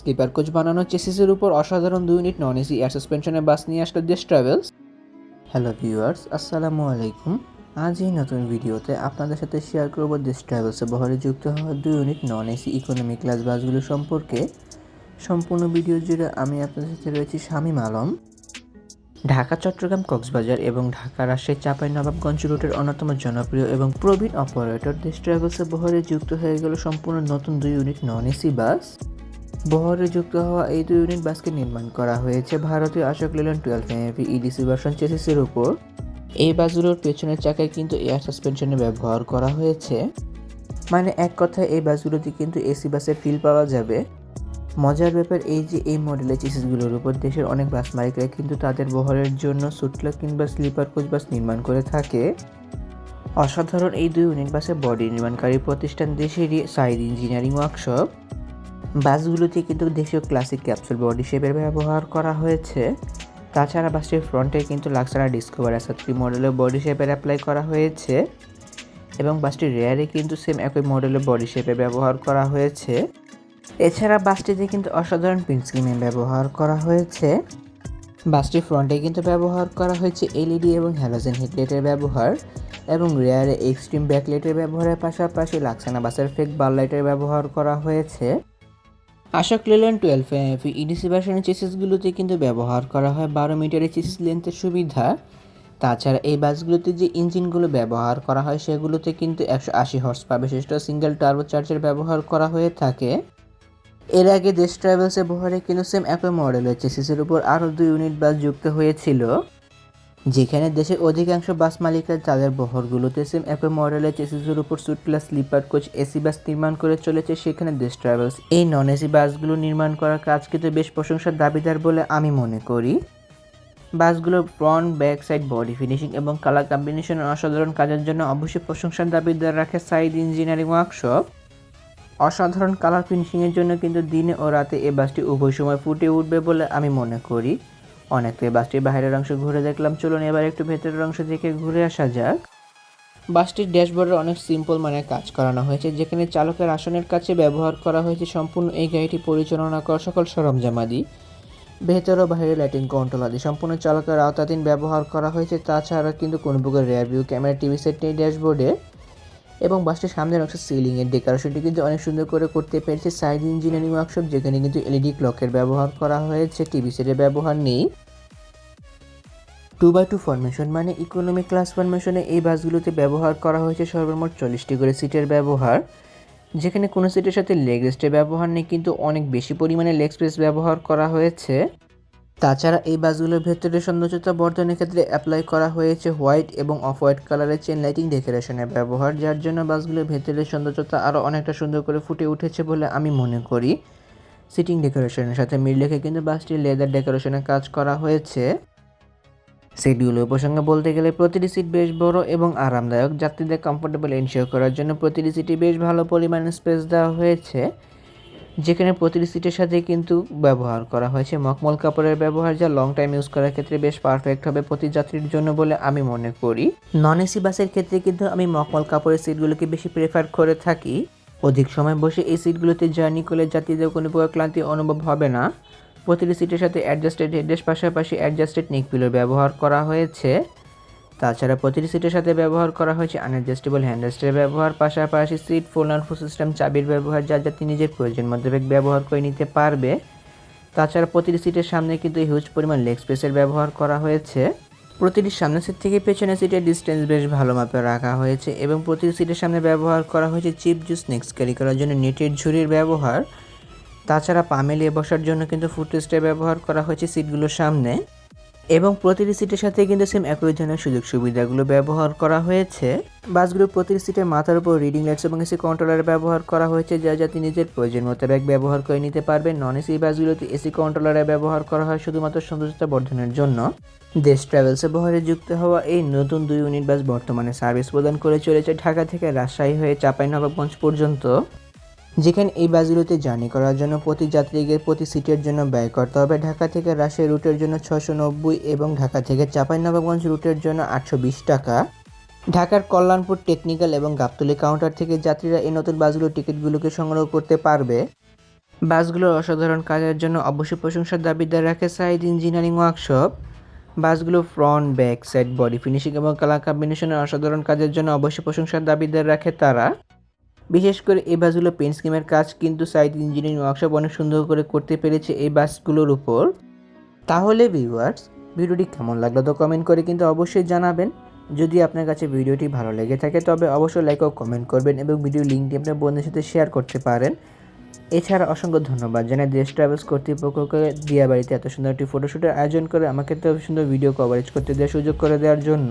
Sleeper coach বানানো চেসিসের উপর অসাধারণ দুই ইউনিট নন এসি এয়ার সাসপেনশনের বাস নিয়ে আসলো দেশ ট্রাভেলস হ্যালো ভিউয়ার্স আসসালামু আলাইকুম। আজ এই নতুন ভিডিওতে আপনাদের সাথে শেয়ার করব দেশ ট্রাভেলসে বহরে যুক্ত হওয়া দুই unit non AC economy class বাসগুলো সম্পর্কে। সম্পূর্ণ ভিডিও জুড়ে আমি আপনাদের সাথে রয়েছি শামীম আলম। ঢাকা, চট্টগ্রাম, কক্সবাজার এবং ঢাকা রাজশাহী চাঁপাই নবাবগঞ্জ রুটের অন্যতম জনপ্রিয় এবং প্রবীণ অপারেটর দেশ ট্রাভেলসের বহরে যুক্ত হয়ে গেল সম্পূর্ণ নতুন দুই ইউনিট নন এসি বাস। বহরে যুক্ত হওয়া এই দুই ইউনিট বাসকে নির্মাণ করা হয়েছে। ভারতীয় Ashok Leyland twelve MAP EDC version চেসিসের উপর। এই বাসগুলোর পেছনের চাকায় কিন্তু এয়ার সাসপেনশনে ব্যবহার করা হয়েছে। মানে এক কথায় এই বাসগুলোতে কিন্তু এসি বাসের ফিল পাওয়া যাবে। মজার ব্যাপার এই যে এই মডেলের চিসিসগুলোর উপর দেশের অনেক বাস মালিকরা কিন্তু তাদের বহরের জন্য সুটলা কিংবা স্লিপার কোচ বাস নির্মাণ করে থাকে। অসাধারণ এই দুই ইউনিট বাসের বডি নির্মাণকারী প্রতিষ্ঠান দেশেরই সাইড ইঞ্জিনিয়ারিং ওয়ার্কশপ বাসগুলোতে কিন্তু দেশীয় ক্লাসিক ক্যাপসুল বডি শেপের ব্যবহার করা হয়েছে। তাছাড়া বাসটির ফ্রন্টে কিন্তু লাক্সারা ডিসকভার এসা থ্রি মডেলের বডি শেপের অ্যাপ্লাই করা হয়েছে। এবং বাসটির রেয়ারে কিন্তু সেম একই মডেলের বডি শেপে ব্যবহার করা হয়েছে। এছাড়া বাসটিতে কিন্তু অসাধারণ প্রিন্ট স্কিমে ব্যবহার করা হয়েছে। বাসটির ফ্রন্টে কিন্তু ব্যবহার করা হয়েছে এলইডি এবং হ্যালোজেন হেডলাইটের ব্যবহার। এবং রেয়ারে এক্সট্রিম ব্যাকলাইটের ব্যবহারের পাশাপাশি লাক্সানা বাসের ফেক বার লাইটের ব্যবহার করা হয়েছে। Ashok Leyland twelve F EDC ভার্সনের চেসিসগুলোতে কিন্তু ব্যবহার করা হয় বারো মিটারের চেসিস লেন্থের সুবিধা। তাছাড়া এই বাসগুলোতে যে ইঞ্জিনগুলো ব্যবহার করা হয় সেগুলোতে কিন্তু একশো আশি হর্স পাওয়ার বিশিষ্ট সিঙ্গেল টার্বো চার্জার ব্যবহার করা হয়ে থাকে। এর আগে দেশ ট্রাভেলসে বহরে কিন্তু সেম একই মডেলের চেসিসের উপর আরও দুই ইউনিট বাস যুক্ত হয়েছিল। যেখানে দেশের অধিকাংশ বাস মালিকরা তাদের বহরগুলোতে সেম একই মডেলের চেসিসের উপর suit plus sleeper coach AC bus নির্মাণ করে চলেছে সেখানে দেশ ট্রাভেলস এই নন এসি বাসগুলো নির্মাণ করার কাজ কিন্তু বেশ প্রশংসার দাবিদার বলে আমি মনে করি। বাসগুলোর front back side body finishing এবং কালার কম্বিনেশনের অসাধারণ কাজের জন্য অবশ্যই প্রশংসার দাবিদার রাখে সাইড ইঞ্জিনিয়ারিং ওয়ার্কশপ অসাধারণ কালার ফিনিশিংয়ের জন্য কিন্তু দিনে ও রাতে এই বাসটি উভয় সময় ফুটে উঠবে বলে আমি মনে করি। অনেক তো এই বাসটির বাইরের অংশ ঘুরে দেখলাম। চলুন এবার একটু ভেতরের অংশ থেকে ঘুরে আসা যাক। বাসটির ড্যাশবোর্ডে অনেক সিম্পল মানে কাজ করানো হয়েছে, যেখানে চালকের আসনের কাছে ব্যবহার করা হয়েছে সম্পূর্ণ এই গাড়িটি পরিচালনা করা সকল সরঞ্জামাদি ভেতর ও বাইরে লাইটিং কন্ট্রোল আদি সম্পূর্ণ চালকের আওতাধীন ব্যবহার করা হয়েছে, তাছাড়া কিন্তু কোনো প্রকার rear view camera TV set নেই ড্যাশবোর্ডে। এবং বাসটির সামনের অংশ সিলিং এর ডেকোরেশনটি কিন্তু অনেক সুন্দর করে করতে পেরেছে সাইড ইঞ্জিনিয়ারিং ওয়ার্কশপ যেখানে কিন্তু এলইডি ক্লকের ব্যবহার করা হয়েছে টিভি সেটের ব্যবহার নেই। টু বাই টু ফরমেশন মানে ইকোনমি ক্লাস ফরমেশনে এই বাসগুলোতে ব্যবহার করা হয়েছে সর্বমোট চল্লিশটি করে সিটের ব্যবহার, যেখানে কোনো সিটের সাথে লেগ রেস্টের ব্যবহার নেই, কিন্তু অনেক বেশি পরিমাণে লেগ স্পেস ব্যবহার করা হয়েছে। তাছাড়া এই বাসগুলোর ভেতরে সৌন্দর্যতা বর্ধনের ক্ষেত্রে অ্যাপ্লাই করা হয়েছে হোয়াইট এবং অফ হোয়াইট কালারের চেন লাইটিং ডেকোরেশনের ব্যবহার, যার জন্য বাসগুলোর ভেতরের সৌন্দর্যতা আরও অনেকটা সুন্দর করে ফুটে উঠেছে বলে আমি মনে করি। সিটিং ডেকোরেশনের সাথে মিল রেখে কিন্তু বাসটির লেদার ডেকোরেশনের কাজ করা হয়েছে। সিটগুলোর প্রসঙ্গে বলতে গেলে প্রতিটি সিট বেশ বড় এবং আরামদায়ক। যাত্রীদের কমফোর্টেবল এনশিওর করার জন্য প্রতিটি সিটে বেশ ভালো পরিমাণে স্পেস দেওয়া হয়েছে। যেখানে প্রতিটি সিটের সাথে কিন্তু ব্যবহার করা হয়েছে। মকমল কাপড়ের ব্যবহার যা লং টাইম ইউজ করার ক্ষেত্রে বেশ পারফেক্ট হবে প্রতি যাত্রীর জন্য বলে আমি মনে করি। নন এসি বাসের ক্ষেত্রে কিন্তু আমি মকমল কাপড়ের সিটগুলোকে বেশি প্রেফার করে থাকি। অধিক সময় বসে এই সিটগুলোতে জার্নি করলে যাত্রীদের কোনো প্রকার ক্লান্তি অনুভব হবে না। প্রতিটি সিটের সাথে অ্যাডজাস্টেড হেডের পাশাপাশি অ্যাডজাস্টেড নেক পিলোর ব্যবহার করা হয়েছে। তাছাড়া প্রতিটি সিটের সাথে ব্যবহার করা হয়েছে আনএডজাস্টেবল হ্যান্ডরেস্টের ব্যবহার পাশাপাশি সিট অ্যান্ড ফোন সিস্টেম চাবির ব্যবহার যা যাত্রী নিজের প্রয়োজন মোতাবেক ব্যবহার করে নিতে পারবে। তাছাড়া প্রতিটি সিটের সামনে কিন্তু হিউজ পরিমাণ লেগ স্পেসের ব্যবহার করা হয়েছে। প্রতিটি সামনের সিট থেকে পেছনের সিটের ডিস্টেন্স বেশ ভালো মাপে রাখা হয়েছে এবং প্রতিটি সিটের সামনে ব্যবহার করা হয়েছে চিপ জুস নেক্সট ক্যারি করার জন্য নেটের ঝুড়ির ব্যবহার। তাছাড়া পা মেলিয়ে বসার জন্য কিন্তু ফুটরেস্টের ব্যবহার করা হয়েছে সিটগুলোর সামনে। এবং প্রতিটি সিটের সাথে কিন্তু সেম একই ধরনের সুযোগ সুবিধাগুলো ব্যবহার করা হয়েছে। বাসগুলোর প্রতিটি সিটের মাথার উপর রিডিং লাইটস এবং এসি কন্ট্রোলার ব্যবহার করা হয়েছে, যা যাতে নিজের প্রয়োজন মোতাবেক ব্যবহার করে নিতে পারবে নন এসি বাসগুলোতে এসি কন্ট্রোলারে ব্যবহার করা হয় শুধুমাত্র সৌন্দর্যতা বর্ধনের জন্য। দেশ ট্রাভেলসে বহরে যুক্ত হওয়া এই নতুন দুই ইউনিট বাস বর্তমানে সার্ভিস প্রদান করে চলেছে ঢাকা থেকে রাজশাহী হয়ে চাঁপাইনবাবগঞ্জ পর্যন্ত। যেখানে এই বাসগুলোতে জার্নি করার জন্য প্রতি যাত্রীকে প্রতি সিটের জন্য ব্যয় করতে হবে। ঢাকা থেকে রাজশাহী রুটের জন্য ছশো নব্বই এবং ঢাকা থেকে চাঁপাইনবাবগঞ্জ রুটের জন্য আটশো বিশ টাকা। ঢাকার কল্যাণপুর টেকনিক্যাল এবং গাবতলী কাউন্টার থেকে যাত্রীরা এই নতুন বাসগুলোর টিকিটগুলোকে সংগ্রহ করতে পারবে। বাসগুলোর অসাধারণ কাজের জন্য অবশ্যই প্রশংসার দাবিদার রাখে সাইড ইঞ্জিনিয়ারিং ওয়ার্কশপ। বাসগুলো front, back, side, body finishing এবং কালার কম্বিনেশনের অসাধারণ কাজের জন্য অবশ্যই প্রশংসার দাবিদার রাখে তারা। বিশেষ করে এই বাসগুলো পেন স্কিমের কাজ, কিন্তু সাইড ইঞ্জিনিয়ারিং ওয়ার্কশপ অনেক সুন্দর করে করতে পেরেছে এই বাসগুলোর উপর। তাহলে ভিউয়ার্স ভিডিওটি কেমন লাগল তো কমেন্ট করে কিন্তু অবশ্যই জানাবেন। যদি আপনার কাছে ভিডিওটি ভালো লেগে থাকে, তবে অবশ্যই লাইক ও কমেন্ট করবেন এবং ভিডিও লিঙ্কটি আপনার বন্ধুদের সাথে শেয়ার করতে পারেন। এছাড়া অসংখ্য ধন্যবাদ জানাই দেশ ট্রাভেলস কর্তৃপক্ষকে দিয়া বাড়িতে এত সুন্দর একটি ফটোশ্যুটের আয়োজন করে, আমাকে তো সুন্দর ভিডিও কভারেজ করতে দেওয়ার সুযোগ করে দেওয়ার জন্য।